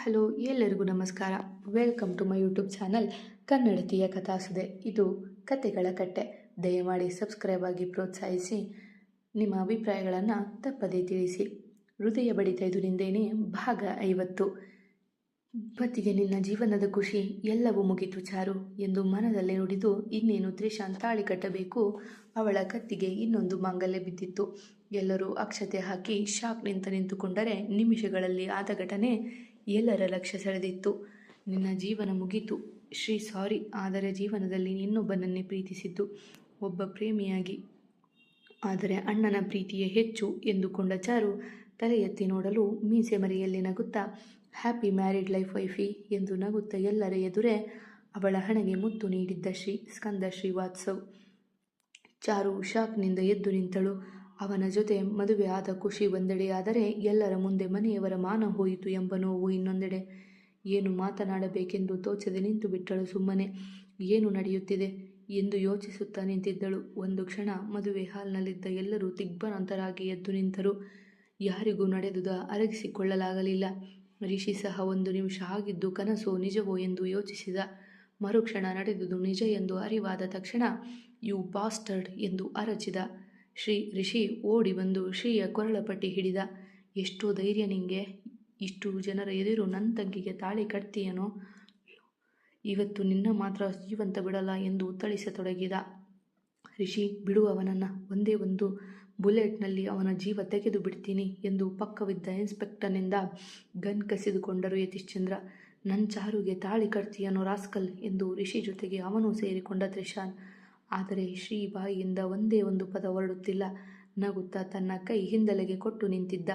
Hello, ಎಲ್ಲರಿಗೂ ನಮಸ್ಕಾರ. Welcome to my YouTube channel ಕನ್ನಡತಿಯ ಕಥಾಸುದೆ ಇದು ಕತೆಗಳ ಕಟ್ಟೆ. ದಯಮಾಡಿ ಸಬ್ಸ್ಕ್ರೈಬ್ ಆಗಿ ಪ್ರೋತ್ಸಾಹಿಸಿ. ನಿಮ್ಮ ಅಭಿಪ್ರಾಯಗಳನ್ನು ತಪ್ಪದೇ ತಿಳಿಸಿ. ಹೃದಯ ಬಡಿತ ಇದು ನಿಂದೇನೆ ಭಾಗ ಐವತ್ತು. ಪತಿಗೆ ನಿನ್ನ ಜೀವನದ ಖುಷಿ ಎಲ್ಲವೂ ಮುಗಿತು ಚಾರು ಎಂದು ಮನದಲ್ಲೇ ನುಡಿದು ಇನ್ನೇನು ತ್ರಿಶಾಂತ್ ತಾಳಿ ಕಟ್ಟಬೇಕು? ಅವಳ ಕತ್ತಿಗೆ ಇನ್ನೊಂದು ಮಾಂಗಲ್ಯ ಬಿದ್ದಿತ್ತು. ಎಲ್ಲರೂ ಅಕ್ಷತೆ ಹಾಕಿ ಶಾಕ್ ನಿಂತ ನಿಂತುಕೊಂಡರೆ ನಿಮಿಷಗಳಲ್ಲಿ ಆದ ಘಟನೆ ಎಲ್ಲರ ಲಕ್ಷ್ಯ ಸೆಳೆದಿತ್ತು. ನಿನ್ನ ಜೀವನ ಮುಗೀತು. ಶ್ರೀ ಸಾರಿ, ಆದರೆ ಜೀವನದಲ್ಲಿ ಇನ್ನೊಬ್ಬನನ್ನೇ ಪ್ರೀತಿಸಿದ್ದು ಒಬ್ಬ ಪ್ರೇಮಿಯಾಗಿ. ಆದರೆ ಅಣ್ಣನ ಪ್ರೀತಿಯೇ ಹೆಚ್ಚು ಎಂದುಕೊಂಡ ಚಾರು ತಲೆ ಎತ್ತಿ ನೋಡಲು ಮೀಸೆ ಮರೆಯಲ್ಲಿ ನಗುತ್ತಾ, ಹ್ಯಾಪಿ ಮ್ಯಾರಿಡ್ ಲೈಫ್ ವೈಫಿ ಎಂದು ನಗುತ್ತಾ ಎಲ್ಲರ ಎದುರೇ ಅವಳ ಹಣೆಗೆ ಮುತ್ತು ನೀಡಿದ್ದ ಶ್ರೀ, ಸ್ಕಂದ ಶ್ರೀವಾತ್ಸವ್ ಚಾರು ಶಾಕ್ನಿಂದ ಎದ್ದು ನಿಂತಳು. ಅವನ ಜೊತೆ ಮದುವೆ ಆದ ಖುಷಿ ಒಂದೆಡೆಯಾದರೆ ಎಲ್ಲರ ಮುಂದೆ ಮನೆಯವರ ಮಾನ ಹೋಯಿತು ಎಂಬ ನೋವು ಇನ್ನೊಂದೆಡೆ. ಏನು ಮಾತನಾಡಬೇಕೆಂದು ತೋಚದೆ ನಿಂತು ಬಿಟ್ಟಳು ಸುಮ್ಮನೆ. ಏನು ನಡೆಯುತ್ತಿದೆ ಎಂದು ಯೋಚಿಸುತ್ತಾ ನಿಂತಿದ್ದಳು. ಒಂದು ಕ್ಷಣ ಮದುವೆ ಹಾಲ್ನಲ್ಲಿದ್ದ ಎಲ್ಲರೂ ದಿಗ್ಭ್ರಾಂತರಾಗಿ ಎದ್ದು ನಿಂತರು. ಯಾರಿಗೂ ನಡೆದುದ ಅರಗಿಸಿಕೊಳ್ಳಲಾಗಲಿಲ್ಲ. ರಿಷಿ ಸಹ ಒಂದು ನಿಮಿಷ ಆಗಿದ್ದು ಕನಸೋ ನಿಜವೋ ಎಂದು ಯೋಚಿಸಿದ. ಮರುಕ್ಷಣ ನಡೆದುದು ನಿಜ ಎಂದು ಅರಿವಾದ ತಕ್ಷಣ, ಯು ಬಾಸ್ಟರ್ಡ್ ಎಂದು ಅರಚಿದ. ಶ್ರೀ ಋಷಿ ಓಡಿ ಬಂದು ಶ್ರೀಯ ಕೊರಳಪಟ್ಟಿ ಹಿಡಿದ, ಎಷ್ಟೋ ಧೈರ್ಯ ನಿಂಗೆ, ಇಷ್ಟು ಜನರ ಎದುರು ನನ್ನ ತಂಗಿಗೆ ತಾಳಿ ಕಟ್ತೀಯನೋ? ಇವತ್ತು ನಿನ್ನ ಮಾತ್ರ ಜೀವಂತ ಬಿಡಲ್ಲ ಎಂದು ಥಳಿಸತೊಡಗಿದ. ಋಷಿ, ಬಿಡು ಅವನನ್ನು, ಒಂದೇ ಒಂದು ಬುಲೆಟ್ನಲ್ಲಿ ಅವನ ಜೀವ ತೆಗೆದು ಬಿಡ್ತೀನಿ ಎಂದು ಪಕ್ಕವಿದ್ದ ಇನ್ಸ್ಪೆಕ್ಟರ್ನಿಂದ ಗನ್ ಕಸಿದುಕೊಂಡರು ಯತೀಶ್ಚಂದ್ರ. ನನ್ನ ಚಾರುಗೆ ತಾಳಿ ಕಟ್ತೀಯನೋ ರಾಸ್ಕಲ್? ಎಂದು ಋಷಿ ಜೊತೆಗೆ ಅವನು ಸೇರಿಕೊಂಡ ತ್ರಿಶಾನ್. ಆದರೆ ಶ್ರೀ ಬಾಯಿಯಿಂದ ಒಂದೇ ಒಂದು ಪದ ಹೊರಡುತ್ತಿಲ್ಲ. ನಗುತ್ತಾ ತನ್ನ ಕೈ ಹಿಂದಲೆಗೆ ಕೊಟ್ಟು ನಿಂತಿದ್ದ.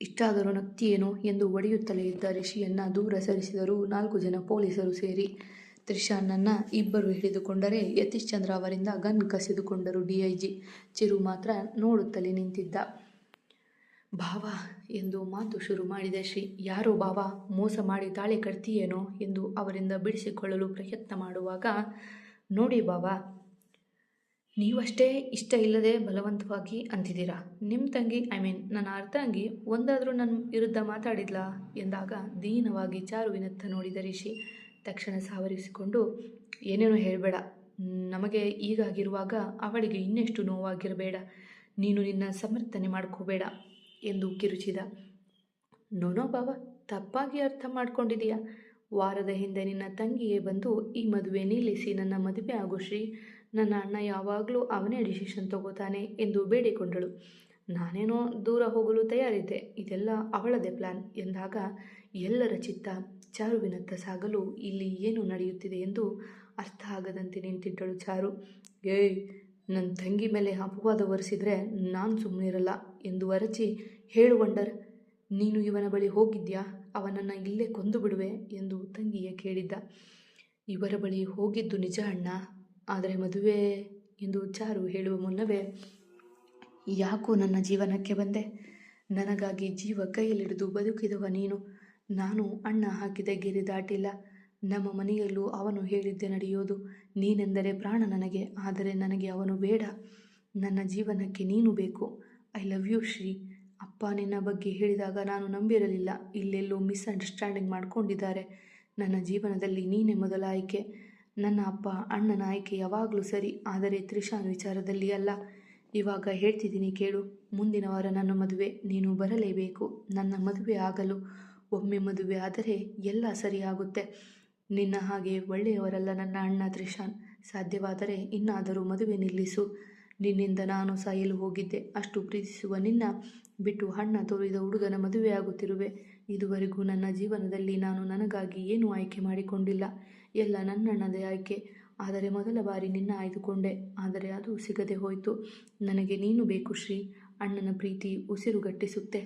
ಇಷ್ಟಾದರೂ ನಗ್ತಿಯೇನು ಎಂದು ಒಡೆಯುತ್ತಲೇ ಇದ್ದ ಋಷಿಯನ್ನು ದೂರ ಸರಿಸಿದರು ನಾಲ್ಕು ಜನ ಪೊಲೀಸರು ಸೇರಿ. ತ್ರಿಶಾನ್ನನ್ನ ಇಬ್ಬರು ಹಿಡಿದುಕೊಂಡರೆ ಯತೀಶ್ಚಂದ್ರ ಅವರಿಂದ ಗನ್ ಕಸಿದುಕೊಂಡರು ಡಿಐಜಿ ಚಿರು ಮಾತ್ರ ನೋಡುತ್ತಲೇ ನಿಂತಿದ್ದ. ಭಾವ ಎಂದು ಮಾತು ಶುರು ಮಾಡಿದ ಶ್ರೀ, ಯಾರೋ ಭಾವ, ಮೋಸ ಮಾಡಿ ತಾಳಿ ಕಟ್ತೀಯೇನೋ ಎಂದು ಅವರಿಂದ ಬಿಡಿಸಿಕೊಳ್ಳಲು ಪ್ರಯತ್ನ ಮಾಡುವಾಗ, ನೋಡಿ ಭಾವ ನೀವಷ್ಟೇ ಇಷ್ಟ ಇಲ್ಲದೆ ಬಲವಂತವಾಗಿ ಅಂತಿದ್ದೀರಾ? ನಿಮ್ಮ ತಂಗಿ ಐ ಮೀನ್ ನನ್ನ ಅರ್ಧಾಂಗಿ ಒಂದಾದರೂ ನನ್ನ ವಿರುದ್ಧ ಮಾತಾಡಿದ್ಲಾ? ಎಂದಾಗ ದೀನವಾಗಿ ಚಾರುವಿನತ್ತ ನೋಡಿದ ರಿಷಿ ತಕ್ಷಣ ಸಾವರಿಸಿಕೊಂಡು ಏನೇನೋ ಹೇಳಬೇಡ. ನಮಗೆ ಈಗಾಗಿರುವಾಗ ಅವಳಿಗೆ ಇನ್ನೆಷ್ಟು ನೋವಾಗಿರಬೇಡ. ನೀನು ನಿನ್ನ ಸಮರ್ಥನೆ ಮಾಡ್ಕೋಬೇಡ ಎಂದು ಕಿರುಚಿದ. ನೋನೋ ಬಾವ, ತಪ್ಪಾಗಿ ಅರ್ಥ ಮಾಡ್ಕೊಂಡಿದೀಯಾ? ವಾರದ ಹಿಂದೆ ನಿನ್ನ ತಂಗಿಯೇ ಬಂದು ಈ ಮದುವೆ ನಿಲ್ಲಿಸಿ ನನ್ನ ಮದುವೆ ಆಗು ಶ್ರೀ. ನನ್ನ ಅಣ್ಣ ಯಾವಾಗಲೂ ಅವನೇ ಡಿಸಿಷನ್ ತಗೋತಾನೆ ಎಂದು ಬೇಡಿಕೊಂಡಳು. ನಾನೇನೋ ದೂರ ಹೋಗಲು ತಯಾರಿದ್ದೆ, ಇದೆಲ್ಲ ಅವಳದೇ ಪ್ಲ್ಯಾನ್ ಎಂದಾಗ ಎಲ್ಲರ ಚಿತ್ತ ಚಾರುವಿನತ್ತ ಸಾಗಲು ಇಲ್ಲಿ ಏನು ನಡೆಯುತ್ತಿದೆ ಎಂದು ಅರ್ಥ ಆಗದಂತೆ ನಿಂತಿದ್ದಳು ಚಾರು. ಏಯ್ ನನ್ನ ತಂಗಿ ಮೇಲೆ ಅಪವಾದ ಒರೆಸಿದ್ರೆ ನಾನು ಸುಮ್ಮನಿರಲ್ಲ ಎಂದು ಅರಚಿ ಹೇಳು ವಂಡರ್, ನೀನು ಇವನ ಬಳಿ ಹೋಗಿದ್ಯಾ? ಅವನನ್ನು ಇಲ್ಲೇ ಕೊಂದು ಬಿಡುವೆ ಎಂದು ತಂಗಿಯ ಕೇಳಿದ್ದ. ಇವರ ಬಳಿ ಹೋಗಿದ್ದು ನಿಜ ಅಣ್ಣ ಆದರೆ ಮದುವೆ ಎಂದು ಚಾರು ಹೇಳುವ ಮುನ್ನವೇ, ಯಾಕೋ ನನ್ನ ಜೀವನಕ್ಕೆ ಬಂದೆ. ನನಗಾಗಿ ಜೀವ ಕೈಯಲ್ಲಿಡಿದು ಬದುಕಿದವ ನೀನು. ನಾನು ಅಣ್ಣ ಹಾಕಿದ ಗೆರೆ ದಾಟಿಲ್ಲ. ನಮ್ಮ ಮನೆಯಲ್ಲೂ ಅವನು ಹೇಳಿದ್ದೆ ನಡೆಯೋದು. ನೀನೆಂದರೆ ಪ್ರಾಣ ನನಗೆ, ಆದರೆ ನನಗೆ ಅವನು ಬೇಡ. ನನ್ನ ಜೀವನಕ್ಕೆ ನೀನು ಬೇಕು. I love you, Shri. ಅಪ್ಪ ನಿನ್ನ ಬಗ್ಗೆ ಹೇಳಿದಾಗ ನಾನು ನಂಬಿರಲಿಲ್ಲ. ಇಲ್ಲೆಲ್ಲೋ ಮಿಸ್ಅಂಡರ್ಸ್ಟ್ಯಾಂಡಿಂಗ್ ಮಾಡ್ಕೊಂಡಿದ್ದಾರೆ. ನನ್ನ ಜೀವನದಲ್ಲಿ ನೀನೇ ಮೊದಲ ಆಯ್ಕೆ. ನನ್ನ ಅಪ್ಪ, ಅಣ್ಣನ ಆಯ್ಕೆ ಯಾವಾಗಲೂ ಸರಿ, ಆದರೆ ತ್ರಿಶಾನ್ ವಿಚಾರದಲ್ಲಿ ಅಲ್ಲ. ಇವಾಗ ಹೇಳ್ತಿದ್ದೀನಿ ಕೇಳು, ಮುಂದಿನ ವಾರ ನನ್ನ ಮದುವೆ, ನೀನು ಬರಲೇಬೇಕು. ನನ್ನ ಮದುವೆ ಆಗಲು, ಒಮ್ಮೆ ಮದುವೆ ಆದರೆ ಎಲ್ಲ ಸರಿಯಾಗುತ್ತೆ. ನಿನ್ನ ಹಾಗೆ ಒಳ್ಳೆಯವರಲ್ಲ ನನ್ನ ಅಣ್ಣ ತ್ರಿಶಾನ್ ಸಾಧ್ಯವಾದರೆ ಇನ್ನಾದರೂ ಮದುವೆ ನಿಲ್ಲಿಸು. ನಿನ್ನಿಂದ ನಾನು ಸಾಯಲು ಹೋಗಿದ್ದೆ. ಅಷ್ಟು ಪ್ರೀತಿಸುವ ನಿನ್ನ ಬಿಟ್ಟು ಹಣ್ಣ ತೋರಿದ ಹುಡುಗನ ಮದುವೆಯಾಗುತ್ತಿರುವೆ. ಇದುವರೆಗೂ ನನ್ನ ಜೀವನದಲ್ಲಿ ನಾನು ನನಗಾಗಿ ಏನೂ ಆಯ್ಕೆ ಮಾಡಿಕೊಂಡಿಲ್ಲ. ಎಲ್ಲ ನನ್ನಣ್ಣದೇ ಆಯ್ಕೆ. ಆದರೆ ಮೊದಲ ಬಾರಿ ನಿನ್ನ ಆಯ್ದುಕೊಂಡೆ. ಆದರೆ ಅದು ಸಿಗದೆ ಹೋಯಿತು. ನನಗೆ ನೀನು ಬೇಕು ಶ್ರೀ. ಅಣ್ಣನ ಪ್ರೀತಿ ಉಸಿರುಗಟ್ಟಿಸುತ್ತೆ.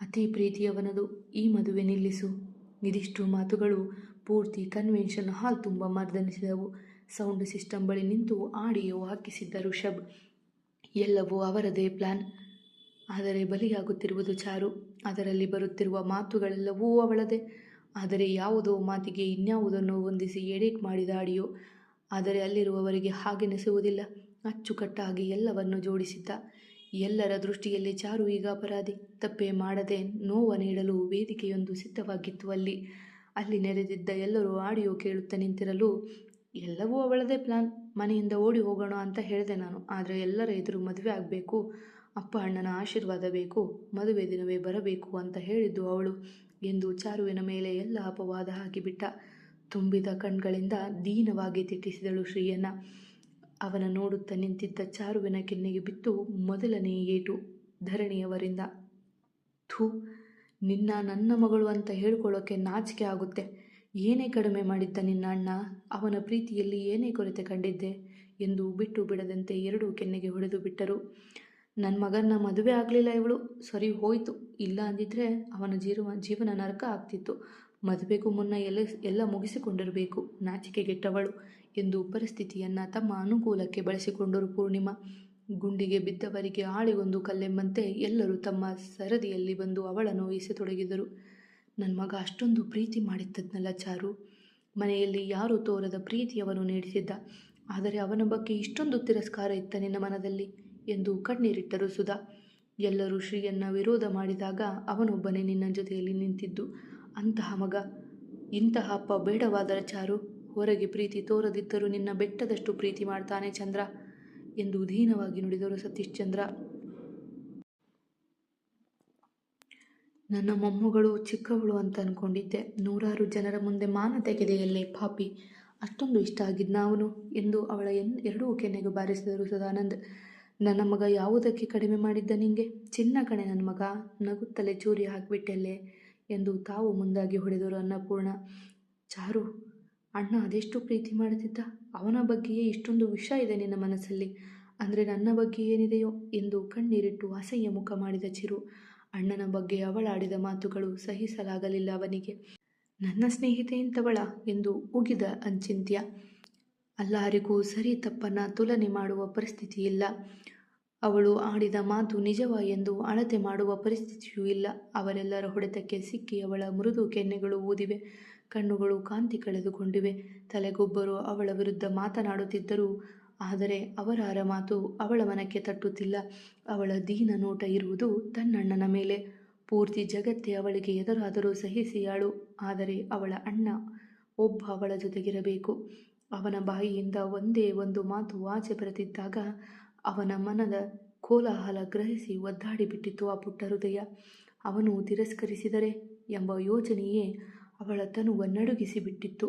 ಅತಿ ಪ್ರೀತಿಯವನದು. ಈ ಮದುವೆ ನಿಲ್ಲಿಸು. ಇದಿಷ್ಟು ಮಾತುಗಳು. ಪೂರ್ತಿ ಕನ್ವೆನ್ಷನ್ ಹಾಲ್ ತುಂಬ ಮರ್ದನಿಸಿದವು. ಸೌಂಡ್ ಸಿಸ್ಟಮ್ ಬಳಿ ನಿಂತು ಆಡಿಯೋ ಹಾಕಿಸಿದ್ದ ಋಷಭ್. ಎಲ್ಲವೂ ಅವರದೇ ಪ್ಲಾನ್. ಆದರೆ ಬಲಿಯಾಗುತ್ತಿರುವುದು ಚಾರು. ಅದರಲ್ಲಿ ಬರುತ್ತಿರುವ ಮಾತುಗಳೆಲ್ಲವೂ ಅವಳದೇ. ಆದರೆ ಯಾವುದೋ ಮಾತಿಗೆ ಇನ್ಯಾವುದನ್ನು ಹೊಂದಿಸಿ ಎಡಿಟ್ ಮಾಡಿದ ಆಡಿಯೋ ಆದರೆ ಅಲ್ಲಿರುವವರಿಗೆ ಹಾಗೆನಿಸುವುದಿಲ್ಲ ಅಚ್ಚುಕಟ್ಟಾಗಿ ಎಲ್ಲವನ್ನು ಜೋಡಿಸಿದ್ದ. ಎಲ್ಲರ ದೃಷ್ಟಿಯಲ್ಲಿ ಚಾರು ಈಗ ಅಪರಾಧಿ. ತಪ್ಪೇ ಮಾಡದೆ ನೋವ ನೀಡಲು ವೇದಿಕೆಯೊಂದು ಸಿದ್ಧವಾಗಿತ್ತು ಅಲ್ಲಿ. ಅಲ್ಲಿ ನೆರೆದಿದ್ದ ಎಲ್ಲರೂ ಆಡಿಯೋ ಕೇಳುತ್ತಾ ನಿಂತಿರಲು, ಎಲ್ಲವೂ ಅವಳದೇ ಪ್ಲಾನ್. ಮನೆಯಿಂದ ಓಡಿ ಹೋಗೋಣ ಅಂತ ಹೇಳಿದೆ ನಾನು. ಆದರೆ ಎಲ್ಲರ ಎದುರು ಮದುವೆ ಆಗಬೇಕು. ಅಪ್ಪ ಅಣ್ಣನ ಆಶೀರ್ವಾದ ಬೇಕು. ಮದುವೆ ದಿನವೇ ಬರಬೇಕು ಅಂತ ಹೇಳಿದ್ದು ಅವಳು. ಎಂದು ಚಾರುವಿನ ಮೇಲೆ ಎಲ್ಲ ಅಪವಾದ ಹಾಕಿಬಿಟ್ಟ. ತುಂಬಿದ ಕಣ್ಗಳಿಂದ ದೀನವಾಗಿ ತಿಟ್ಟಿಸಿದಳು ಶ್ರೀಯನ್ನ ಅವನ ನೋಡುತ್ತಾ ನಿಂತಿದ್ದ ಚಾರುವಿನ ಕೆನ್ನೆಗೆ ಬಿತ್ತು ಮೊದಲನೇ ಏಟು ಧರಣಿಯವರಿಂದ. ಥೂ, ನಿನ್ನ ನನ್ನ ಮಗಳು ಅಂತ ಹೇಳ್ಕೊಳ್ಳೋಕೆ ನಾಚಿಕೆ ಆಗುತ್ತೆ. ಏನೇ ಕಡಿಮೆ ಮಾಡಿದ್ದ ನಿನ್ನ ಅಣ್ಣ, ಅವನ ಪ್ರೀತಿಯಲ್ಲಿ ಏನೇ ಕೊರತೆ ಕಂಡಿದ್ದೆ ಎಂದು ಬಿಟ್ಟು ಬಿಡದಂತೆ ಎರಡೂ ಕೆನ್ನೆಗೆ ಹೊಡೆದು ಬಿಟ್ಟರು. ನನ್ನ ಮಗನ ಮದುವೆ ಆಗಲಿಲ್ಲ ಇವಳು. ಸರಿ ಹೋಯಿತು. ಇಲ್ಲ ಅಂದಿದ್ರೆ ಅವನ ಜೀವ ಜೀವನ ನರಕ ಆಗ್ತಿತ್ತು. ಮದುವೆಗೂ ಮುನ್ನ ಎಲ್ಲ ಎಲ್ಲ ಮುಗಿಸಿಕೊಂಡಿರಬೇಕು. ನಾಚಿಕೆಗೆಟ್ಟವಳು ಎಂದು ಪರಿಸ್ಥಿತಿಯನ್ನು ತಮ್ಮ ಅನುಕೂಲಕ್ಕೆ ಬಳಸಿಕೊಂಡರು ಪೂರ್ಣಿಮಾ. ಗುಂಡಿಗೆ ಬಿದ್ದವರಿಗೆ ಆಳಿಗೊಂದು ಕಲ್ಲೆಂಬಂತೆ ಎಲ್ಲರೂ ತಮ್ಮ ಸರದಿಯಲ್ಲಿ ಬಂದು ಅವಳನ್ನು ಈಸತೊಡಗಿದರು ನನ್ನ ಮಗ ಅಷ್ಟೊಂದು ಪ್ರೀತಿ ಮಾಡಿದ್ದದ್ನಲ್ಲ ಚಾರು. ಮನೆಯಲ್ಲಿ ಯಾರೂ ತೋರದ ಪ್ರೀತಿಯವನು ನೀಡಿಸಿದ್ದ. ಆದರೆ ಅವನ ಬಗ್ಗೆ ಇಷ್ಟೊಂದು ತಿರಸ್ಕಾರ ಇತ್ತ ನಿನ್ನ ಮನದಲ್ಲಿ. ಎಂದು ಕಣ್ಣೀರಿಟ್ಟರು ಸುಧಾ. ಎಲ್ಲರೂ ಶ್ರೀಯನ್ನ ವಿರೋಧ ಮಾಡಿದಾಗ ಅವನೊಬ್ಬನೇ ನಿನ್ನ ಜೊತೆಯಲ್ಲಿ ನಿಂತಿದ್ದು. ಅಂತಹ ಮಗ. ಇಂತಹ ಅಪ್ಪ ಬೇಡವಾದರ ಚಾರು. ಹೊರಗೆ ಪ್ರೀತಿ ತೋರದಿದ್ದರೂ ನಿನ್ನ ಬೆಟ್ಟದಷ್ಟು ಪ್ರೀತಿ ಮಾಡ್ತಾನೆ ಚಂದ್ರ ಎಂದು ದೀನವಾಗಿ ನುಡಿದರು ಸತೀಶ್ ಚಂದ್ರ. ನನ್ನ ಮೊಮ್ಮಗಳು ಚಿಕ್ಕವಳು ಅಂತ ಅಂದ್ಕೊಂಡಿದ್ದೆ ನೂರಾರು ಜನರ ಮುಂದೆ ಮಾನ ತೆಗೆದೆಯಲ್ಲೇ ಪಾಪಿ. ಅಷ್ಟೊಂದು ಇಷ್ಟ ಆಗಿದ್ನ ಅವನು ಎಂದು ಅವಳ ಎನ್, ಎರಡೂ ಕೆನೆಗೆ ಬಾರಿಸಿದರು ಸದಾನಂದ್. ನನ್ನ ಮಗ ಯಾವುದಕ್ಕೆ ಕಡಿಮೆ ಮಾಡಿದ್ದ ನಿಂಗೆ? ಚಿನ್ನ ಕಣೆ, ನನ್ನ ಮಗ. ನಗುತ್ತಲೇ ಚೂರಿ ಹಾಕಿಬಿಟ್ಟೆಲ್ಲೇ ಎಂದು ತಾವು ಮುಂದಾಗಿ ಹೊಡೆದರು ಅನ್ನಪೂರ್ಣ. ಚಾರು, ಅಣ್ಣ ಅದೆಷ್ಟು ಪ್ರೀತಿ ಮಾಡುತ್ತಿದ್ದ? ಅವನ ಬಗ್ಗೆಯೇ ಇಷ್ಟೊಂದು ವಿಷ ಇದೆ ನಿನ್ನ ಮನಸ್ಸಲ್ಲಿ. ಅಂದರೆ ನನ್ನ ಬಗ್ಗೆ ಏನಿದೆಯೋ ಎಂದು ಕಣ್ಣೀರಿಟ್ಟು ಅಸಹ್ಯ ಮುಖ ಮಾಡಿದ ಚಿರು. ಅಣ್ಣನ ಬಗ್ಗೆ ಅವಳಾಡಿದ ಮಾತುಗಳು ಸಹಿಸಲಾಗಲಿಲ್ಲ ಅವನಿಗೆ. ನನ್ನ ಸ್ನೇಹಿತೆ ಇಂಥವಳ ಎಂದು ಉಗಿದ ಅಂಚಿಂತ್ಯ. ಅಲ್ಲಾರಿಗೂ ಸರಿ ತಪ್ಪನ್ನು ತುಲನೆ ಮಾಡುವ ಪರಿಸ್ಥಿತಿ ಇಲ್ಲ ಅವಳು ಆಡಿದ ಮಾತು ನಿಜವ ಎಂದು ಅಳತೆ ಮಾಡುವ ಪರಿಸ್ಥಿತಿಯೂ ಇಲ್ಲ. ಅವರೆಲ್ಲರ ಹೊಡೆತಕ್ಕೆ ಸಿಕ್ಕಿ ಅವಳ ಮೃದು ಕೆನ್ನೆಗಳು ಊದಿವೆ. ಕಣ್ಣುಗಳು ಕಾಂತಿ ಕಳೆದುಕೊಂಡಿವೆ. ತಲೆಗೊಬ್ಬರು ಅವಳ ವಿರುದ್ಧ ಮಾತನಾಡುತ್ತಿದ್ದರು. ಆದರೆ ಅವರಾರ ಮಾತು ಅವಳ ಮನಕ್ಕೆ ತಟ್ಟುತ್ತಿಲ್ಲ. ಅವಳ ದೀನ ನೋಟ ಇರುವುದು ತನ್ನಣ್ಣನ ಮೇಲೆ. ಪೂರ್ತಿ ಜಗತ್ತೇ ಅವಳಿಗೆ ಎದುರಾದರೂ ಸಹಿಸಿಯಾಳು. ಆದರೆ ಅವಳ ಅಣ್ಣ ಒಬ್ಬ ಅವಳ ಜೊತೆಗಿರಬೇಕು. ಅವನ ಬಾಯಿಯಿಂದ ಒಂದೇ ಒಂದು ಮಾತು ಆಚೆ ಬರೆದಿದ್ದಾಗ ಅವನ ಮನದ ಕೋಲಾಹಲ ಗ್ರಹಿಸಿ ಒದ್ದಾಡಿಬಿಟ್ಟಿತ್ತು ಆ ಪುಟ್ಟ ಹೃದಯ. ಅವನು ತಿರಸ್ಕರಿಸಿದರೆ ಎಂಬ ಯೋಚನೆಯೇ ಅವಳ ತನುವ ನಡುಗಿಸಿ ಬಿಟ್ಟಿತ್ತು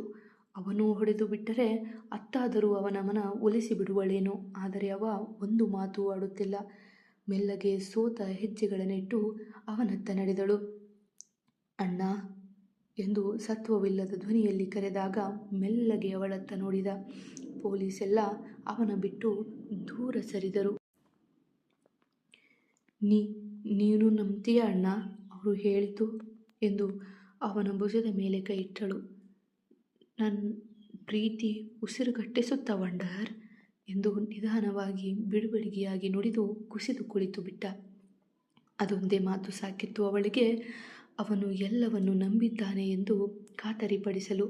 ಅವನು ಹೊಡೆದು ಬಿಟ್ಟರೆ ಅತ್ತಾದರೂ ಅವನ ಮನ ಒಲಿಸಿ ಬಿಡುವಳೇನೋ ಆದರೆ ಅವ ಒಂದು ಮಾತು ಆಡುತ್ತಿಲ್ಲ. ಮೆಲ್ಲಗೆ ಸೋತ ಹೆಜ್ಜೆಗಳನ್ನಿಟ್ಟು ಅವನತ್ತ ನಡೆದಳು. ಅಣ್ಣ ಎಂದು ಸತ್ವವಿಲ್ಲದ ಧ್ವನಿಯಲ್ಲಿ ಕರೆದಾಗ ಮೆಲ್ಲಗೆ ಅವಳತ್ತ ನೋಡಿದ ಪೊಲೀಸೆಲ್ಲ ಅವನ ಬಿಟ್ಟು ದೂರ ಸರಿದರು. ನೀ, ನೀನು ನಂಬ್ತೀಯ ಅಣ್ಣ? ಅವರು ಹೇಳಿತು ಎಂದು ಅವನ ಭುಜದ ಮೇಲೆ ಕೈ ಇಟ್ಟಳು. ನನ್ನ ಪ್ರೀತಿ ಉಸಿರುಗಟ್ಟಿಸುತ್ತ ವಂಡರ್, ಎಂದು ನಿಧಾನವಾಗಿ ಬಿಡುಬಿಡುಗಿಯಾಗಿ ನುಡಿದು ಕುಸಿದು ಕುಳಿತು ಬಿಟ್ಟ. ಅದೊಂದೇ ಮಾತು ಸಾಕಿತ್ತು ಅವಳಿಗೆ. ಅವನು ಎಲ್ಲವನ್ನು ನಂಬಿದ್ದಾನೆ ಎಂದು ಖಾತರಿಪಡಿಸಲು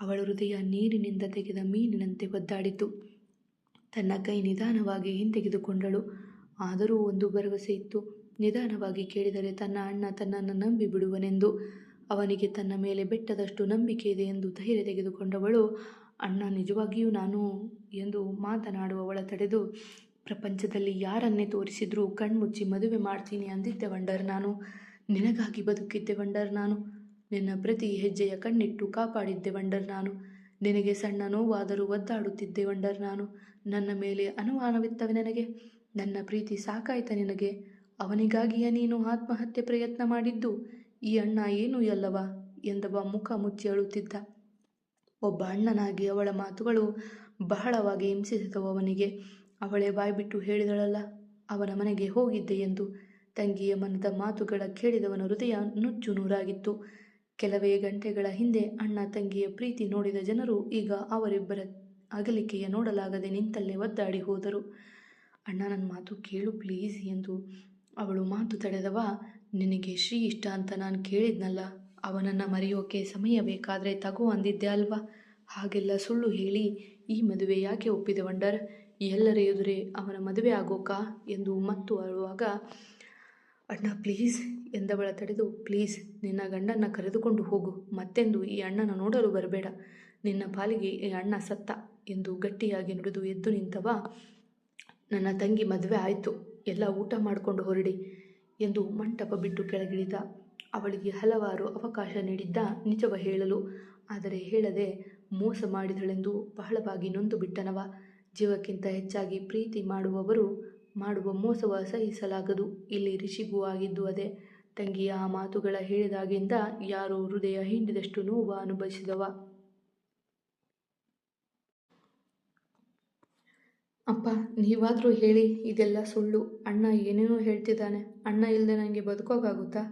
ಅವಳ ಹೃದಯ ನೀರಿನಿಂದ ತೆಗೆದ ಮೀನಿನಂತೆ ಒದ್ದಾಡಿತು. ತನ್ನ ಕೈ ನಿಧಾನವಾಗಿ ಹಿಂತೆಗೆದುಕೊಂಡಳು. ಆದರೂ ಒಂದು ಭರವಸೆ ಇತ್ತು. ನಿಧಾನವಾಗಿ ಕೇಳಿದರೆ, ತನ್ನ ಅಣ್ಣ ತನ್ನನ್ನು ನಂಬಿ ಬಿಡುವನೆಂದು. ಅವನಿಗೆ ತನ್ನ ಮೇಲೆ ಬೆಟ್ಟದಷ್ಟು ನಂಬಿಕೆ ಇದೆ ಎಂದು ಧೈರ್ಯ ತೆಗೆದುಕೊಂಡವಳು. ಅಣ್ಣ, ನಿಜವಾಗಿಯೂ ನಾನು ಎಂದು ಮಾತನಾಡುವವಳ ತಡೆದು, ಪ್ರಪಂಚದಲ್ಲಿ ಯಾರನ್ನೇ ತೋರಿಸಿದ್ರೂ ಕಣ್ಮುಚ್ಚಿ ಮದುವೆ ಮಾಡ್ತೀನಿ ಅಂದಿದ್ದೆ, ವಂಡರ್. ನಾನು ನಿನಗಾಗಿ ಬದುಕಿದ್ದೆ ವಂಡರ್ ನಾನು. ನಿನ್ನ ಪ್ರತಿ ಹೆಜ್ಜೆಯ ಕಣ್ಣಿಟ್ಟು ಕಾಪಾಡಿದ್ದೆ ವಂಡರ್ ನಾನು. ನಿನಗೆ ಸಣ್ಣ ನೋವಾದರೂ ಒದ್ದಾಡುತ್ತಿದ್ದೆ ವಂಡರ್ ನಾನು. ನನ್ನ ಮೇಲೆ ಅನುಮಾನವಿತ್ತವೆ ನನಗೆ. ನನ್ನ ಪ್ರೀತಿ ಸಾಕಾಯ್ತ ನಿನಗೆ. ಅವನಿಗಾಗಿಯೇ ನೀನು ಆತ್ಮಹತ್ಯೆ ಪ್ರಯತ್ನ ಮಾಡಿದ್ದು. ಈ ಅಣ್ಣ ಏನೂ ಅಲ್ಲವ ಎಂದವ ಮುಖ ಮುಚ್ಚಿ ಅಳುತ್ತಿದ್ದ. ಒಬ್ಬ ಅಣ್ಣನಾಗಿ ಅವಳ ಮಾತುಗಳು ಬಹಳವಾಗಿ ಹಿಂಸಿಸಿದವು ಅವನಿಗೆ. ಅವಳೇ ಬಾಯ್ಬಿಟ್ಟು ಹೇಳಿದಳಲ್ಲ, ಅವನ ಮನೆಗೆ ಹೋಗಿದ್ದೆ ಎಂದು. ತಂಗಿಯ ಮನದ ಮಾತುಗಳ ಕೇಳಿದವನ ಹೃದಯ ನುಚ್ಚು ನೂರಾಗಿತ್ತು. ಕೆಲವೇ ಗಂಟೆಗಳ ಹಿಂದೆ ಅಣ್ಣ ತಂಗಿಯ ಪ್ರೀತಿ ನೋಡಿದ ಜನರು ಈಗ ಅವರಿಬ್ಬರ ಅಗಲಿಕೆಯ ನೋಡಲಾಗದೆ ನಿಂತಲ್ಲೇ ಒದ್ದಾಡಿ ಹೋದರು. ಅಣ್ಣ ನನ್ನ ಮಾತು ಕೇಳು ಪ್ಲೀಸ್ ಎಂದು ಅವಳು ಮಾತು ತಡೆದವ, ನಿನಗೆ ಶ್ರೀ ಇಷ್ಟ ಅಂತ ನಾನು ಕೇಳಿದ್ನಲ್ಲ, ಅವನನ್ನು ಮರೆಯೋಕೆ ಸಮಯ ಬೇಕಾದರೆ ತಗೋ ಅಂದಿದ್ದೆ ಅಲ್ವಾ? ಹಾಗೆಲ್ಲ ಸುಳ್ಳು ಹೇಳಿ ಈ ಮದುವೆ ಯಾಕೆ ಒಪ್ಪಿದೆ, ವಂಡರ್? ಎಲ್ಲರ ಎದುರೇ ಅವನ ಮದುವೆ ಆಗೋಕಾ? ಎಂದು ಮತ್ತು ಅಳುವಾಗ ಅಣ್ಣ, ಪ್ಲೀಸ್, ಎಂದವಳ ತಡೆದು, ಪ್ಲೀಸ್, ನಿನ್ನ ಗಂಡನ್ನ ಕರೆದುಕೊಂಡು ಹೋಗು. ಮತ್ತೆಂದು ಈ ಅಣ್ಣನ ನೋಡಲು ಬರಬೇಡ. ನಿನ್ನ ಪಾಲಿಗೆ ಈ ಅಣ್ಣ ಸತ್ತ ಎಂದು ಗಟ್ಟಿಯಾಗಿ ನುಡಿದು ಎದ್ದು ನಿಂತವ ನನ್ನ ತಂಗಿ ಮದುವೆ ಆಯಿತು. ಎಲ್ಲ ಊಟ ಮಾಡಿಕೊಂಡು ಹೊರಡಿ ಎಂದು ಮಂಟಪ ಬಿಟ್ಟು ಕೆಳಗಿಳಿದ ಅವಳಿಗೆ ಹಲವಾರು ಅವಕಾಶ ನೀಡಿದ್ದ ನಿಜವ ಹೇಳಲು, ಆದರೆ ಹೇಳದೆ ಮೋಸ ಮಾಡಿದಳೆಂದು ಬಹಳವಾಗಿ ನೊಂದು ಬಿಟ್ಟನವ. ಜೀವಕ್ಕಿಂತ ಹೆಚ್ಚಾಗಿ ಪ್ರೀತಿ ಮಾಡುವವರು ಮಾಡುವ ಮೋಸವ ಸಹಿಸಲಾಗದು. ಇಲ್ಲಿ ರಿಷಿಗೂ ಆಗಿದ್ದು ಅದೇ. ತಂಗಿಯ ಆ ಮಾತುಗಳ ಹೇಳಿದಾಗಿಂದ ಯಾರೋ ಹೃದಯ ಹಿಂಡಿದಷ್ಟು ನೋವು ಅನುಭವಿಸಿದವ. ಅಪ್ಪ, ನೀವಾದರೂ ಹೇಳಿ, ಇದೆಲ್ಲ ಸುಳ್ಳು. ಅಣ್ಣ ಏನೇನೋ ಹೇಳ್ತಿದ್ದಾನೆ. ಅಣ್ಣ ಇಲ್ಲದೆ ನನಗೆ ಬದುಕೋಕ್ಕಾಗುತ್ತಾ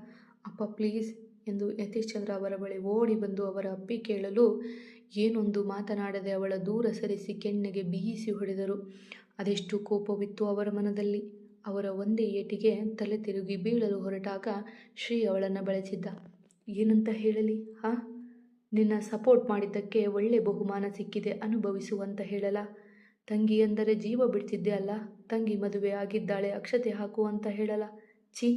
ಅಪ್ಪ, ಪ್ಲೀಸ್ ಎಂದು ಯತೀಶ್ ಚಂದ್ರ ಅವರ ಬಳಿ ಓಡಿ ಬಂದು ಅವರ ಅಪ್ಪಿ ಕೇಳಲು ಏನೊಂದು ಮಾತನಾಡದೆ ಅವಳ ದೂರ ಸರಿಸಿ ಕೆನ್ನೆಗೆ ಬೀಸಿ ಹೊಡೆದರು. ಅದೆಷ್ಟು ಕೋಪವಿತ್ತು ಅವರ ಮನದಲ್ಲಿ. ಅವರ ಒಂದೇ ಏಟಿಗೆ ತಲೆ ತಿರುಗಿ ಬೀಳಲು ಹೊರಟಾಗ ಶ್ರೀ ಅವಳನ್ನು ಬಳಸಿದ್ದ. ಏನಂತ ಹೇಳಲಿ, ಹಾ? ನಿನ್ನ ಸಪೋರ್ಟ್ ಮಾಡಿದ್ದಕ್ಕೆ ಒಳ್ಳೆ ಬಹುಮಾನ ಸಿಕ್ಕಿದೆ ಅನುಭವಿಸು ಅಂತ ಹೇಳಲ? ತಂಗಿ ಎಂದರೆ ಜೀವ ಬಿಡ್ತಿದ್ದೆ ಅಲ್ಲ, ತಂಗಿ ಮದುವೆ ಆಗಿದ್ದಾಳೆ, ಅಕ್ಷತೆ ಹಾಕು ಅಂತ ಹೇಳಲ? ಛೀ!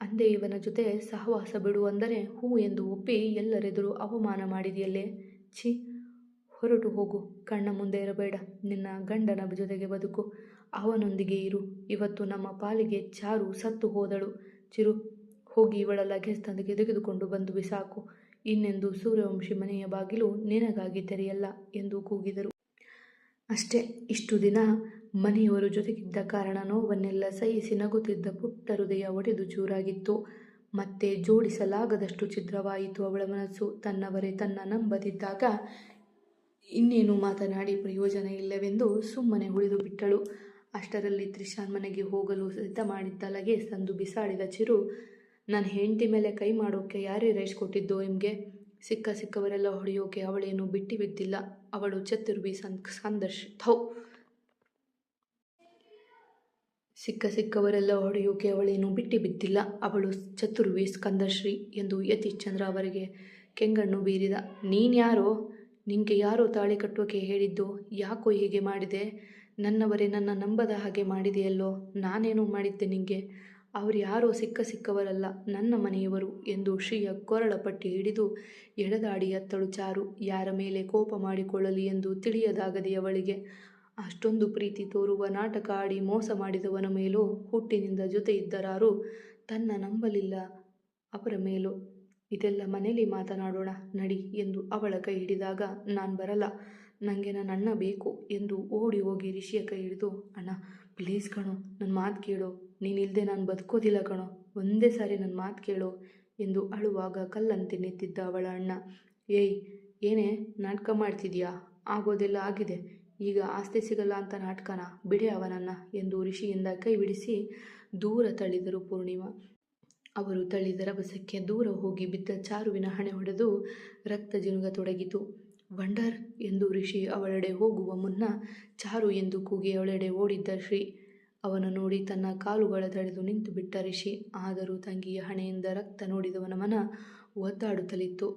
ಅಂದೇ ಇವನ ಜೊತೆ ಸಹವಾಸ ಬಿಡು ಅಂದರೆ ಹೂ ಎಂದು ಒಪ್ಪಿ ಎಲ್ಲರೆದುರು ಅವಮಾನ ಮಾಡಿದೆಯಲ್ಲೇ? ಛೀ! ಹೊರಟು ಹೋಗು, ಕಣ್ಣ ಮುಂದೆ ಇರಬೇಡ. ನಿನ್ನ ಗಂಡನ ಜೊತೆಗೆ ಬದುಕು. ಅವನೊಂದಿಗೆ ಇರು. ಇವತ್ತು ನಮ್ಮ ಪಾಲಿಗೆ ಚಾರು ಸತ್ತು ಹೋದಳು. ಚಿರು, ಹೋಗಿ ಇವಳ ಲಗೇಜ್ ತಂದಿಗೆ ತೆಗೆದುಕೊಂಡು ಬಂದು ಬಿಸಾಕು. ಇನ್ನೆಂದು ಸೂರ್ಯವಂಶಿ ಮನೆಯ ಬಾಗಿಲು ನಿನಗಾಗಿ ತೆರೆಯಲ್ಲ ಎಂದು ಕೂಗಿದರು. ಅಷ್ಟೇ, ಇಷ್ಟು ದಿನ ಮನೆಯವರ ಜೊತೆಗಿದ್ದ ಕಾರಣ ನೋವನ್ನೆಲ್ಲ ಸಹಿಸಿ ನಗುತ್ತಿದ್ದ ಪುಟ್ಟ ಹೃದಯ ಒಡೆದು ಚೂರಾಗಿತ್ತು. ಮತ್ತೆ ಜೋಡಿಸಲಾಗದಷ್ಟು ಛಿದ್ರವಾಯಿತು ಅವಳ ಮನಸ್ಸು. ತನ್ನವರೇ ತನ್ನ ನಂಬದಿದ್ದಾಗ ಇನ್ನೇನು ಮಾತನಾಡಿ ಪ್ರಯೋಜನ ಇಲ್ಲವೆಂದು ಸುಮ್ಮನೆ ಉಳಿದು ಬಿಟ್ಟಳು. ಅಷ್ಟರಲ್ಲಿ ತ್ರಿಶಾನ್ ಮನೆಗೆ ಹೋಗಲು ಸಿದ್ಧ ಮಾಡಿದ್ದಲಗೆ ಸಂದು ಬಿಸಾಡಿದ ಚಿರು ನನ್ನ ಹೆಂಡತಿ ಮೇಲೆ ಕೈ ಮಾಡೋಕ್ಕೆ ಯಾರೇ ರೇಷ್ ಕೊಟ್ಟಿದ್ದೋ ನಿಮಗೆ? ಸಿಕ್ಕ ಸಿಕ್ಕವರೆಲ್ಲ ಹೊಡೆಯೋಕೆ ಅವಳೇನು ಬಿಟ್ಟಿ ಬಿದ್ದಿಲ್ಲ. ಅವಳು ಚತುರ್ವಿ ಸನ್ ಸಂದರ್ಶ್, ಥೌ. ಸಿಕ್ಕ ಸಿಕ್ಕವರೆಲ್ಲ ಹೊಡೆಯೋಕೆ ಅವಳೇನು ಬಿಟ್ಟಿ ಬಿದ್ದಿಲ್ಲ. ಅವಳು ಚತುರ್ವಿ ಸ್ಕಂದಶ್ರೀ ಎಂದು ಯತೀಶ್ ಚಂದ್ರ ಅವರಿಗೆ ಕೆಂಗಣ್ಣು ಬೀರಿದ, ನೀನ್ಯಾರೋ? ನಿಂಗೆ ಯಾರೋ ತಾಳಿ ಕಟ್ಟೋಕೆ ಹೇಳಿದ್ದು? ಯಾಕೋ ಹೀಗೆ ಮಾಡಿದೆ? ನನ್ನವರೇ ನನ್ನ ನಂಬದ ಹಾಗೆ ಮಾಡಿದೆಯಲ್ಲೋ? ನಾನೇನು ಮಾಡಿದ್ದೆ ನಿಂಗೆ? ಅವರು ಯಾರೋ ಸಿಕ್ಕ ಸಿಕ್ಕವರಲ್ಲ, ನನ್ನ ಮನೆಯವರು ಎಂದು ಶ್ರೀಯ ಕೊರಳ ಪಟ್ಟಿ ಹಿಡಿದು ಎಳೆದಾಡಿ ಅತ್ತಳು ಚಾರು. ಯಾರ ಮೇಲೆ ಕೋಪ ಮಾಡಿಕೊಳ್ಳಲಿ ಎಂದು ತಿಳಿಯದಾಗದೆ ಅವಳಿಗೆ, ಅಷ್ಟೊಂದು ಪ್ರೀತಿ ತೋರುವ ನಾಟಕ ಆಡಿ ಮೋಸ ಮಾಡಿದವನ ಮೇಲೂ ಹುಟ್ಟಿನಿಂದ ಜೊತೆ ಇದ್ದರಾರು ತನ್ನ ನಂಬಲಿಲ್ಲ ಅವರ ಮೇಲೂ. ಇದೆಲ್ಲ ಮನೇಲಿ ಮಾತನಾಡೋಣ, ನಡಿ ಎಂದು ಅವಳ ಕೈ ಹಿಡಿದಾಗ ನಾನು ಬರಲ್ಲ. ನನಗೆ ನನ್ನ ಅಣ್ಣ ಬೇಕು ಎಂದು ಓಡಿ ಹೋಗಿ ರಿಷಿಯ ಕೈ ಹಿಡಿದು, ಅಣ್ಣ ಪ್ಲೀಸ್ ಕಣೋ ನನ್ನ ಮಾತು ಕೇಳೋ. ನೀನಿಲ್ಲದೆ ನಾನು ಬದುಕೋದಿಲ್ಲ ಕಣೋ. ಒಂದೇ ಸಾರಿ ನನ್ನ ಮಾತು ಕೇಳೋ. ಎಂದು ಅಳುವಾಗ ಕಲ್ಲಂತೆ ನಿಂತಿದ್ದ ಅವಳ ಅಣ್ಣ. ಏಯ್, ಏನೇ ನಾಟಕ ಮಾಡ್ತಿದ್ಯಾ? ಆಗೋದೆಲ್ಲ ಆಗಿದೆ. ಈಗ ಆಸ್ತಿ ಸಿಗಲ್ಲ ಅಂತ ನಾಟಕನ? ಬಿಡೆ ಅವನನ್ನು. ಎಂದು ಋಷಿಯಿಂದ ಕೈ ಬಿಡಿಸಿ ದೂರ ತಳ್ಳಿದರು ಪೂರ್ಣಿಮಾ. ಅವರು ತಳ್ಳಿದ ರಭಸಕ್ಕೆ ದೂರ ಹೋಗಿ ಬಿದ್ದ ಚಾರುವಿನ ಹಣೆ ಹೊಡೆದು ರಕ್ತ ಜಿನುಗತೊಡಗಿತು ವಂಡರ್ ಎಂದು ಋಷಿ ಅವಳೆಡೆ ಹೋಗುವ ಮುನ್ನ ಚಾರು ಎಂದು ಕೂಗಿ ಅವಳೆಡೆ ಓಡಿದ್ದ ಶ್ರೀ. ಅವನು ನೋಡಿ ತನ್ನ ಕಾಲುಗಳ ತಡೆದು ನಿಂತು ಬಿಟ್ಟ ಋಷಿ. ಆದರೂ ತಂಗಿಯ ಹಣೆಯಿಂದ ರಕ್ತ ನೋಡಿದವನ ಮನ ಒದ್ದಾಡುತ್ತಲಿತ್ತು.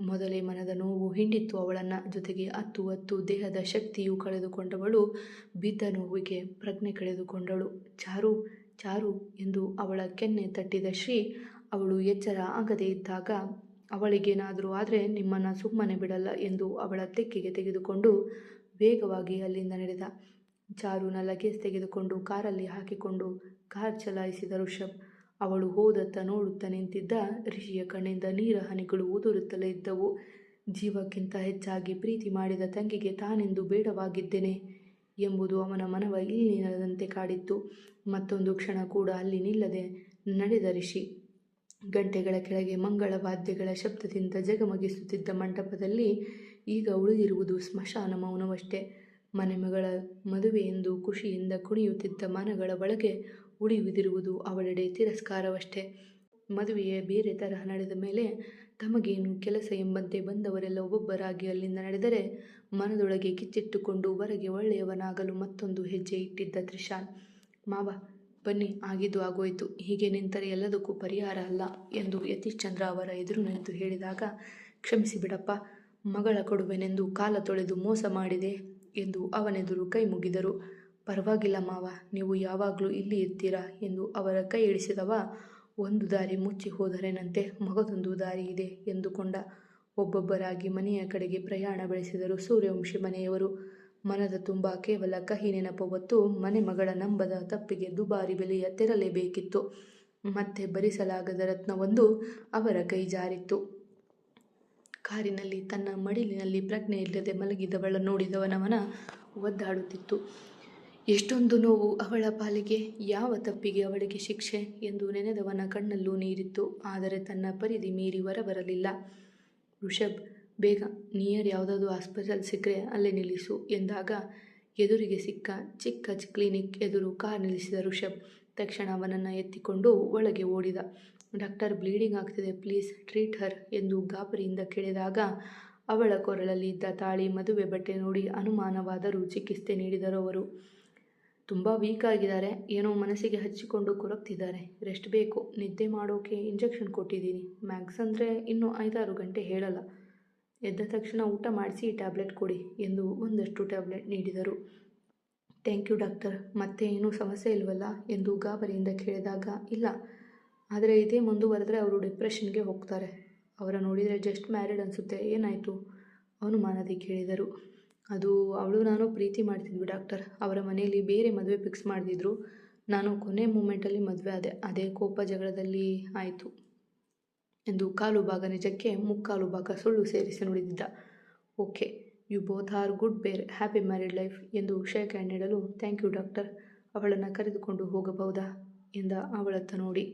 ಮೊದಲೇ ಮನದ ನೋವು ಹಿಂಡಿತ್ತು ಅವಳನ್ನು. ಜೊತೆಗೆ ಅತ್ತು ಅತ್ತು ದೇಹದ ಶಕ್ತಿಯು ಕಳೆದುಕೊಂಡವಳು, ಬಿದ್ದ ನೋವಿಗೆ ಪ್ರಜ್ಞೆ ಕಳೆದುಕೊಂಡಳು. ಚಾರು ಚಾರು ಎಂದು ಅವಳ ಕೆನ್ನೆ ತಟ್ಟಿದ ಶ್ರೀ, ಅವಳು ಎಚ್ಚರ ಆಗದೇ ಇದ್ದಾಗ, ಅವಳಿಗೇನಾದರೂ ಆದರೆ ನಿಮ್ಮನ್ನು ಸುಮ್ಮನೆ ಬಿಡಲ್ಲ ಎಂದು ಅವಳ ತೆಕ್ಕೆಗೆ ತೆಗೆದುಕೊಂಡು ವೇಗವಾಗಿ ಅಲ್ಲಿಂದ ನಡೆದ. ಚಾರುನ ಲಗೇಜ್ ತೆಗೆದುಕೊಂಡು ಕಾರಲ್ಲಿ ಹಾಕಿಕೊಂಡು ಕಾರ್ ಚಲಾಯಿಸಿದ ಋಷಭ್ ಅವಳು ಹೋದತ್ತ ನೋಡುತ್ತ ನಿಂತಿದ್ದ ಋಷಿಯ ಕಣ್ಣಿಂದ ನೀರ ಹನಿಗಳು ಉದುರುತ್ತಲೇ ಇದ್ದವು. ಜೀವಕ್ಕಿಂತ ಹೆಚ್ಚಾಗಿ ಪ್ರೀತಿ ಮಾಡಿದ ತಂಗಿಗೆ ತಾನೆಂದು ಬೇಡವಾಗಿದ್ದೇನೆ. ಎಂಬುದು ಅವನ ಮನವ ಇಲ್ಲಿ ನಿಲ್ಲದಂತೆ ಕಾಡಿತ್ತು. ಮತ್ತೊಂದು ಕ್ಷಣ ಕೂಡ ಅಲ್ಲಿ ನಿಲ್ಲದೆ ನಡೆದ ಋಷಿ ಗಂಟೆಗಳ ಕೆಳಗೆ ಮಂಗಳ ವಾದ್ಯಗಳ ಶಬ್ದದಿಂದ ಜಗಮಗಿಸುತ್ತಿದ್ದ ಮಂಟಪದಲ್ಲಿ ಈಗ ಉಳಿದಿರುವುದು ಸ್ಮಶಾನ ಮೌನವಷ್ಟೇ. ಮನೆಮಗಳ ಮದುವೆ ಎಂದು ಖುಷಿಯಿಂದ ಕುಣಿಯುತ್ತಿದ್ದ ಮನಗಳ ಒಳಗೆ ಉಳಿಯುವುದಿರುವುದು ಅವಳೆಡೆ ತಿರಸ್ಕಾರವಷ್ಟೇ. ಮದುವೆಯೇ ಬೇರೆ ತರಹ ನಡೆದ ಮೇಲೆ ತಮಗೇನು ಕೆಲಸ ಎಂಬಂತೆ ಬಂದವರೆಲ್ಲ ಒಬ್ಬೊಬ್ಬರಾಗಿ ಅಲ್ಲಿಂದ ನಡೆದರೆ ಮನದೊಳಗೆ ಕಿಚ್ಚಿಟ್ಟುಕೊಂಡು ಹೊರಗೆ ಒಳ್ಳೆಯವನಾಗಲು ಮತ್ತೊಂದು ಹೆಜ್ಜೆ ಇಟ್ಟಿದ್ದ ತ್ರಿಶಾನ್ ಮಾವ, ಬನ್ನಿ, ಆಗಿದ್ದು ಆಗೋಯಿತು. ಹೀಗೆ ನಿಂತರೆ ಎಲ್ಲದಕ್ಕೂ ಪರಿಹಾರ ಅಲ್ಲ ಎಂದು ಯತೀಶ್ ಚಂದ್ರ ಅವರ ಎದುರು ನಿಂತು ಹೇಳಿದಾಗ, ಕ್ಷಮಿಸಿ ಬಿಡಪ್ಪ, ಮಗಳ ಕೊಡುವೆನೆಂದು ಕಾಲ ತೊಳೆದು ಮೋಸ ಮಾಡಿದೆ ಎಂದು ಅವನೆದುರು ಕೈ ಮುಗಿದರು. ಪರವಾಗಿಲ್ಲ ಮಾವ, ನೀವು ಯಾವಾಗಲೂ ಇಲ್ಲಿ ಇರ್ತೀರಾ ಎಂದು ಅವರ ಕೈ ಇಳಿಸಿದವ ಒಂದು ದಾರಿ ಮುಚ್ಚಿ ಹೋದರೆನಂತೆ ಮಗದೊಂದು ದಾರಿ ಇದೆ ಎಂದುಕೊಂಡ ಒಬ್ಬೊಬ್ಬರಾಗಿ ಮನೆಯ ಕಡೆಗೆ ಪ್ರಯಾಣ ಬೆಳೆಸಿದರು ಸೂರ್ಯವಂಶಿ ಮನೆಯವರು. ಮನದ ತುಂಬ ಕೇವಲ ಕಹಿ ನೆನಪು ಹೊತ್ತು ಮನೆ ಮಗಳ ನಂಬದ ತಪ್ಪಿಗೆ ದುಬಾರಿ ಬೆಲೆಯ ತೆರಲೇಬೇಕಿತ್ತು ಮತ್ತೆ ಭರಿಸಲಾಗದ ರತ್ನವೊಂದು ಅವರ ಕೈ ಜಾರಿತ್ತು. ಕಾರಿನಲ್ಲಿ ತನ್ನ ಮಡಿಲಿನಲ್ಲಿ ಪ್ರಜ್ಞೆ ಇಲ್ಲದೆ ಮಲಗಿದವಳ ನೋಡಿದವನವನ ಒದ್ದಾಡುತ್ತಿತ್ತು. ಎಷ್ಟೊಂದು ನೋವು ಅವಳ ಪಾಲಿಗೆ, ಯಾವ ತಪ್ಪಿಗೆ ಅವಳಿಗೆ ಶಿಕ್ಷೆ ಎಂದು ನೆನೆದವನ ಕಣ್ಣಲ್ಲೂ ನೀರಿತ್ತು, ಆದರೆ ತನ್ನ ಪರಿಧಿ ಮೀರಿ ಹೊರಬರಲಿಲ್ಲ. ಋಷಭ್, ಬೇಗ ನಿಯರ್ ಯಾವುದಾದ್ರು ಹಾಸ್ಪಿಟಲ್ ಸಿಕ್ಕರೆ ಅಲ್ಲೇ ನಿಲ್ಲಿಸು, ಎಂದಾಗ ಎದುರಿಗೆ ಸಿಕ್ಕ ಚಿಕ್ಕ ಕ್ಲಿನಿಕ್ ಎದುರು ಕಾರ್ ನಿಲ್ಲಿಸಿದ ಋಷಭ್ ತಕ್ಷಣ ಅವನನ್ನು ಎತ್ತಿಕೊಂಡು ಒಳಗೆ ಓಡಿದ. ಡಾಕ್ಟರ್, ಬ್ಲೀಡಿಂಗ್ ಆಗ್ತಿದೆ, ಪ್ಲೀಸ್ ಟ್ರೀಟ್ ಹರ್, ಎಂದು ಗಾಬರಿಯಿಂದ ಕೇಳಿದಾಗ ಅವಳ ಕೊರಳಲ್ಲಿ ಇದ್ದ ತಾಳಿ ಮದುವೆ ಬಟ್ಟೆ ನೋಡಿ ಅನುಮಾನವಾದರೂ ಚಿಕಿತ್ಸೆ ನೀಡಿದರು ಅವರು. ತುಂಬ ವೀಕ್ ಆಗಿದ್ದಾರೆ. ಏನೋ ಮನಸ್ಸಿಗೆ ಹಚ್ಚಿಕೊಂಡು ಕೊರಗ್ತಿದ್ದಾರೆ. ರೆಸ್ಟ್ ಬೇಕು. ನಿದ್ದೆ ಮಾಡೋಕೆ ಇಂಜೆಕ್ಷನ್ ಕೊಟ್ಟಿದ್ದೀನಿ. ಮ್ಯಾಕ್ಸ್ ಅಂದರೆ ಇನ್ನೂ ಐದಾರು ಗಂಟೆ ಹೇಳಲ್ಲ. ಎದ್ದ ತಕ್ಷಣ ಊಟ ಮಾಡಿಸಿ ಟ್ಯಾಬ್ಲೆಟ್ ಕೊಡಿ ಎಂದು ಒಂದಷ್ಟು ಟ್ಯಾಬ್ಲೆಟ್ ನೀಡಿದರು. ಥ್ಯಾಂಕ್ ಯು ಡಾಕ್ಟರ್ ಮತ್ತೆ ಏನೂ ಸಮಸ್ಯೆ ಇಲ್ವಲ್ಲ ಎಂದು ಗಾಬರಿಯಿಂದ ಕೇಳಿದಾಗ, ಇಲ್ಲ. ಆದರೆ ಇದೇ ಮುಂದುವರೆದ್ರೆ ಅವರು ಡಿಪ್ರೆಷನ್ಗೆ ಹೋಗ್ತಾರೆ. ಅವರ ನೋಡಿದರೆ ಜಸ್ಟ್ ಮ್ಯಾರಿಡ್ ಅನಿಸುತ್ತೆ. ಏನಾಯಿತು? ಅನುಮಾನದಿ ಕೇಳಿದರು. ಅದು ಅವಳು ನಾನು ಪ್ರೀತಿ ಮಾಡ್ತಿದ್ವಿ ಡಾಕ್ಟರ್. ಅವರ ಮನೆಯಲ್ಲಿ ಬೇರೆ ಮದುವೆ ಫಿಕ್ಸ್ ಮಾಡಿದ್ರು ನಾನು ಕೊನೆ ಮೂಮೆಂಟಲ್ಲಿ ಮದುವೆ ಆದೆ. ಅದೇ ಕೋಪ ಜಗಳದಲ್ಲಿ ಆಯಿತು. ಎಂದು ಕಾಲು ಭಾಗ ನಿಜಕ್ಕೆ ಮುಕ್ಕಾಲು ಭಾಗ ಸುಳ್ಳು ಸೇರಿಸಿ ನುಡಿದಿದ್ದ. Okay you both are good pair happy married life ಎಂದು ಶೇಕ್ ಹ್ಯಾಂಡ್ ನೀಡಲು ಥ್ಯಾಂಕ್ ಯು ಡಾಕ್ಟರ್ ಅವಳನ್ನು ಕರೆದುಕೊಂಡು ಹೋಗಬಹುದಾ? ಎಂದ ಅವಳತ್ತ ನೋಡಿ.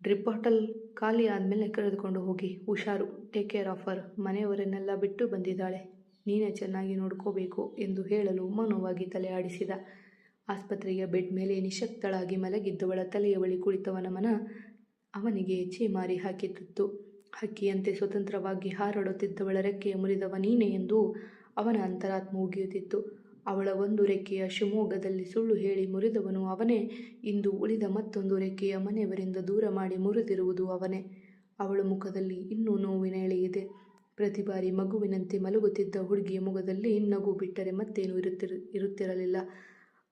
ಡ್ರಿಪ್ ಬಾಟಲ್ ಖಾಲಿ ಆದಮೇಲೆ ಕರೆದುಕೊಂಡು ಹೋಗಿ. ಹುಷಾರು. ಟೇಕ್ ಕೇರ್ ಆಫರ್ ಮನೆಯವರನ್ನೆಲ್ಲ ಬಿಟ್ಟು ಬಂದಿದ್ದಾಳೆ. ನೀನೇ ಚೆನ್ನಾಗಿ ನೋಡ್ಕೋಬೇಕು ಎಂದು ಹೇಳಲು ಮೌನವಾಗಿ ತಲೆ ಆಡಿಸಿದ ಆಸ್ಪತ್ರೆಯ ಬೆಡ್ ಮೇಲೆ ನಿಶಕ್ತಳಾಗಿ ಮಲಗಿದ್ದವಳ ತಲೆಯ ಬಳಿ ಕುಳಿತವನ ಮನ ಅವನಿಗೆ ಚೀಮಾರಿ ಹಾಕಿತ್ತು. ಹಕ್ಕಿಯಂತೆ ಸ್ವತಂತ್ರವಾಗಿ ಹಾರಾಡುತ್ತಿದ್ದವಳ ರೆಕ್ಕೆಯ ಮುರಿದವ ನೀನೆ ಎಂದು ಅವನ ಅಂತರಾತ್ಮ ಉಗಿಯುತ್ತಿತ್ತು. ಅವಳ ಒಂದು ರೆಕ್ಕೆಯ ಶಿವಮೊಗ್ಗದಲ್ಲಿ ಸುಳ್ಳು ಹೇಳಿ ಮುರಿದವನು ಅವನೇ. ಇಂದು ಉಳಿದ ಮತ್ತೊಂದು ರೆಕ್ಕೆಯ ಮನೆಯವರಿಂದ ದೂರ ಮಾಡಿ ಮುರಿದಿರುವುದು ಅವನೇ. ಅವಳ ಮುಖದಲ್ಲಿ ಇನ್ನೂ ನೋವಿನ ಎಳೆಯಿದೆ. ಪ್ರತಿ ಬಾರಿ ಮಗುವಿನಂತೆ ಮಲಗುತ್ತಿದ್ದ ಹುಡುಗಿಯ ಮುಖದಲ್ಲಿ ನಗು ಬಿಟ್ಟರೆ ಮತ್ತೇನು ಇರುತ್ತಿರ, ಇರುತ್ತಿರಲಿಲ್ಲ.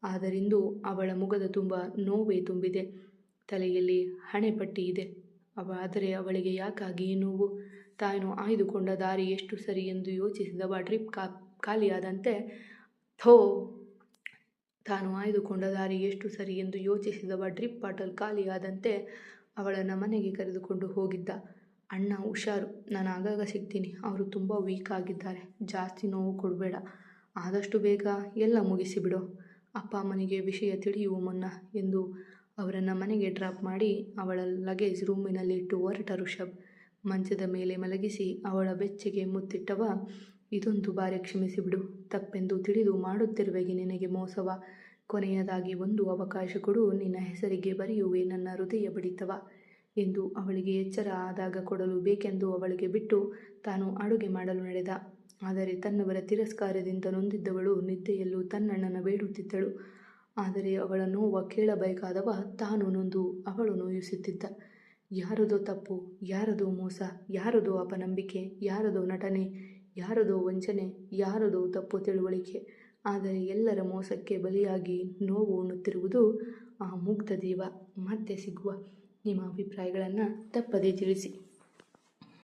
ಆದರಿಂದು ಅವಳ ಮುಖದ ತುಂಬ ನೋವೇ ತುಂಬಿದೆ. ತಲೆಯಲ್ಲಿ ಹಣೆಪಟ್ಟಿ ಇದೆ. ಅವ, ಆದರೆ ಅವಳಿಗೆ ಯಾಕಾಗಿ ಈ ನೋವು? ತಾನು ಆಯ್ದುಕೊಂಡ ದಾರಿ ಎಷ್ಟು ಸರಿ ಎಂದು ಯೋಚಿಸಿದವ ಡ್ರಿಪ್ ಕಾ, ಖಾಲಿಯಾದಂತೆ, ಥೋ! ತಾನು ಆಯ್ದುಕೊಂಡ ದಾರಿ ಎಷ್ಟು ಸರಿ ಎಂದು ಯೋಚಿಸಿದವ ಡ್ರಿಪ್ ಬಾಟಲ್ ಖಾಲಿಯಾದಂತೆ ಅವಳನ್ನು ಮನೆಗೆ ಕರೆದುಕೊಂಡು ಹೋಗಿದ್ದ. ಅಣ್ಣ ಹುಷಾರು. ನಾನು ಆಗಾಗ ಸಿಗ್ತೀನಿ. ಅವರು ತುಂಬ ವೀಕ್ ಆಗಿದ್ದಾರೆ. ಜಾಸ್ತಿ ನೋವು ಕೊಡಬೇಡ. ಆದಷ್ಟು ಬೇಗ ಎಲ್ಲ ಮುಗಿಸಿಬಿಡು ಅಪ್ಪ ಅಮ್ಮನಿಗೆ ವಿಷಯ ತಿಳಿಯುವ ಮುನ್ನ ಎಂದು ಅವರನ್ನು ಮನೆಗೆ ಡ್ರಾಪ್ ಮಾಡಿ ಅವಳ ಲಗೇಜ್ ರೂಮಿನಲ್ಲಿ ಇಟ್ಟು ಹೊರಟ ಋಷಭ್ ಮಂಚದ ಮೇಲೆ ಮಲಗಿಸಿ ಅವಳ ಬೆಚ್ಚಗೆ ಮುತ್ತಿಟ್ಟವ, ಇದೊಂದು ಬಾರಿ ಕ್ಷಮಿಸಿಬಿಡು ತಪ್ಪೆಂದು ತಿಳಿದು ಮಾಡುತ್ತಿರುವೆಗೆ ನಿನಗೆ ಮೋಸವ. ಕೊನೆಯದಾಗಿ ಒಂದು ಅವಕಾಶ ಕೊಡು. ನಿನ್ನ ಹೆಸರಿಗೆ ಬರೆಯುವೆ. ನನ್ನ ಹೃದಯ ಬಡಿತವ. ಎಂದು ಅವಳಿಗೆ ಎಚ್ಚರ ಆದಾಗ ಕೊಡಲು ಬೇಕೆಂದು ಅವಳಿಗೆ ಬಿಟ್ಟು ತಾನು ಅಡುಗೆ ಮಾಡಲು ನಡೆದ. ಆದರೆ ತನ್ನವರ ತಿರಸ್ಕಾರದಿಂದ ನೊಂದಿದ್ದವಳು ನಿದ್ದೆಯಲ್ಲೂ ತನ್ನಣ್ಣನ ಬೇಡುತ್ತಿದ್ದಳು. ಆದರೆ ಅವಳ ನೋವ ಕೇಳಬೇಕಾದವ ತಾನು ನೊಂದು ಅವಳು ನೋಯಿಸುತ್ತಿದ್ದ. ಯಾರದೋ ತಪ್ಪು, ಯಾರದೋ ಮೋಸ, ಯಾರದೋ ಅಪನಂಬಿಕೆ, ಯಾರದೋ ನಟನೆ, ಯಾರದೋ ವಂಚನೆ, ಯಾರದೋ ತಪ್ಪು ತಿಳುವಳಿಕೆ. ಆದರೆ ಎಲ್ಲರ ಮೋಸಕ್ಕೆ ಬಲಿಯಾಗಿ ನೋವು ಉಣ್ಣುತ್ತಿರುವುದು ಆ ಮುಗ್ಧ ದೇವ. ಮತ್ತೆ ಸಿಗುವ ನಿಮ್ಮ ಅಭಿಪ್ರಾಯಗಳನ್ನು ತಪ್ಪದೇ ತಿಳಿಸಿ.